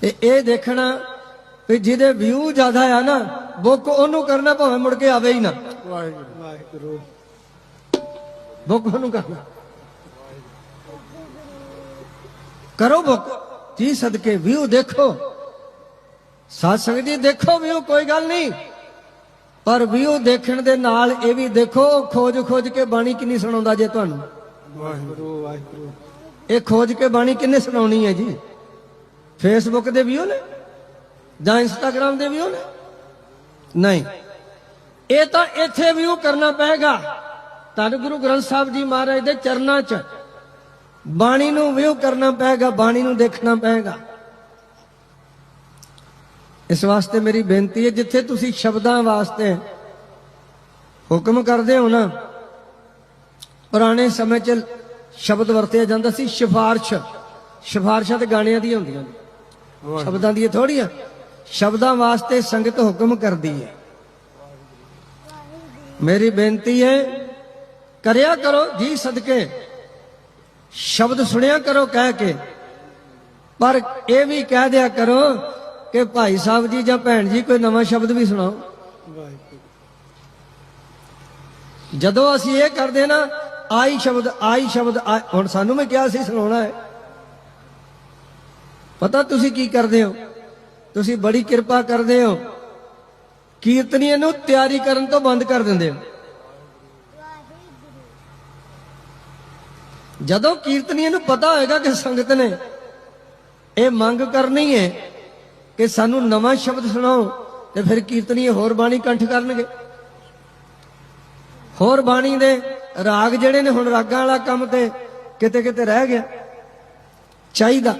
ਤੇ ਇਹ ਦੇਖਣਾ ਵੀ ਜਿਹਦੇ ਵਿਊ ਜ਼ਿਆਦਾ ਆ ਨਾ ਬੁੱਕ ਉਹਨੂੰ ਕਰਨਾ ਭਾਵੇਂ ਮੁੜ ਕੇ ਆਵੇ ਹੀ ਨਾ। ਵਾਹਿਗੁਰੂ। ਵਾਹਿਗੁਰੂ ਬੁੱਕ ਉਹਨੂੰ ਕਰਨਾ। ਕਰੋ ਬੁੱਕ ਜੀ ਸਦਕੇ ਵਿਊ ਦੇਖੋ। ਸਾਧ ਸੰਗਤ ਜੀ ਦੇਖੋ ਵਿਊ ਕੋਈ ਗੱਲ ਨਹੀਂ। ਪਰ ਵਿਊ ਦੇਖਣ ਦੇ ਨਾਲ ਇਹ ਵੀ ਦੇਖੋ ਖੋਜ ਖੋਜ ਕੇ ਬਾਣੀ ਕਿੰਨੀ ਸੁਣਾਉਂਦਾ ਜੇ ਤੁਹਾਨੂੰ। ਵਾਹਿਗੁਰੂ ਵਾਹਿਗੁਰੂ। ਇਹ ਖੋਜ ਕੇ ਬਾਣੀ ਕਿੰਨੇ ਸੁਣਾਉਣੀ ਹੈ ਜੀ? ਫੇਸਬੁੱਕ ਦੇ ਵਿਊ ਨੇ? ਜਾਂ ਇੰਸਟਾਗ੍ਰam ਦੇ ਵਿਊ ਨੇ? ਨਹੀਂ। ਇਹ ਤਾਂ ਇੱਥੇ ਵਿਊ ਕਰਨਾ ਪਏਗਾ। ਧੰਨ ਗੁਰੂ ਗ੍ਰੰਥ ਸਾਹਿਬ ਜੀ ਮਹਾਰਾਜ ਦੇ ਚਰਨਾਂ 'ਚ ਬਾਣੀ ਨੂੰ ਵਿਊ ਕਰਨਾ ਪਏਗਾ, ਬਾਣੀ ਨੂੰ ਦੇਖਣਾ ਪਏਗਾ। ਇਸ ਵਾਸਤੇ ਮੇਰੀ ਬੇਨਤੀ ਹੈ, ਜਿੱਥੇ ਤੁਸੀਂ ਸ਼ਬਦਾਂ ਵਾਸਤੇ ਹੁਕਮ ਕਰਦੇ ਹੋ ਨਾ, ਪੁਰਾਣੇ ਸਮੇਂ 'ਚ ਸ਼ਬਦ ਵਰਤਿਆ ਜਾਂਦਾ ਸੀ, ਸਿਫਾਰਸ਼। ਸਿਫਾਰਸ਼ਾਂ ਤੇ ਗਾਣਿਆਂ ਦੀਆਂ ਹੁੰਦੀਆਂ ਨੇ। ਸ਼ਬਦਾਂ ਦੀਆਂ ਥੋੜੀਆਂ। ਸ਼ਬਦਾਂ ਵਾਸਤੇ ਸੰਗਤ ਹੁਕਮ ਕਰਦੀ ਹੈ। ਮੇਰੀ ਬੇਨਤੀ ਹੈ, ਕਰਿਆ ਕਰੋ ਜੀ ਸਦਕੇ। ਸ਼ਬਦ ਸੁਣਿਆ ਕਰੋ ਕਹਿ ਕੇ। ਪਰ ਇਹ ਵੀ ਕਹਿ ਦਿਆ ਕਰੋ ਕਿ ਭਾਈ ਸਾਹਿਬ ਜੀ ਜਾਂ ਭੈਣ ਜੀ ਕੋਈ ਨਵਾਂ ਸ਼ਬਦ ਵੀ ਸੁਣਾਓ। ਜਦੋਂ ਅਸੀਂ ਇਹ ਕਰਦੇ ਨਾ, ਆਈ ਸ਼ਬਦ ਆਈ ਸ਼ਬਦ, ਆ- ਹੁਣ ਸਾਨੂੰ ਮੈਂ ਕਿਹਾ ਸੀ ਸੁਣਾਉਣਾ ਹੈ। ਪਤਾ ਤੁਸੀਂ ਕੀ ਕਰਦੇ ਹੋ? ਤੁਸੀਂ ਬੜੀ ਕਿਰਪਾ ਕਰਦੇ ਹੋ। ਕੀਰਤਨੀਏ ਨੂੰ ਤਿਆਰੀ ਕਰਨ ਤੋਂ ਬੰਦ ਕਰ ਦਿੰਦੇ ਹੋ। ਜਦੋਂ ਕੀਰਤਨੀਏ ਨੂੰ ਪਤਾ ਹੋਏਗਾ ਕਿ ਸੰਗਤ ਨੇ ਇਹ ਮੰਗ ਕਰਨੀ ਹੈ ਕਿ ਸਾਨੂੰ ਨਵਾਂ ਸ਼ਬਦ ਸੁਣਾਓ, ਤੇ ਫਿਰ ਕੀਰਤਨੀ ਹੋਰ ਬਾਣੀ ਕੰਠ ਕਰਨਗੇ। ਹੋਰ ਬਾਣੀ ਦੇ ਰਾਗ ਜਿਹੜੇ ਨੇ ਹੁਣ ਰਾਗਾਂ ਵਾਲਾ ਕੰਮ ਤੇ ਕਿਤੇ ਕਿਤੇ ਰਹਿ ਗਿਆ। ਚਾਹੀਦਾ।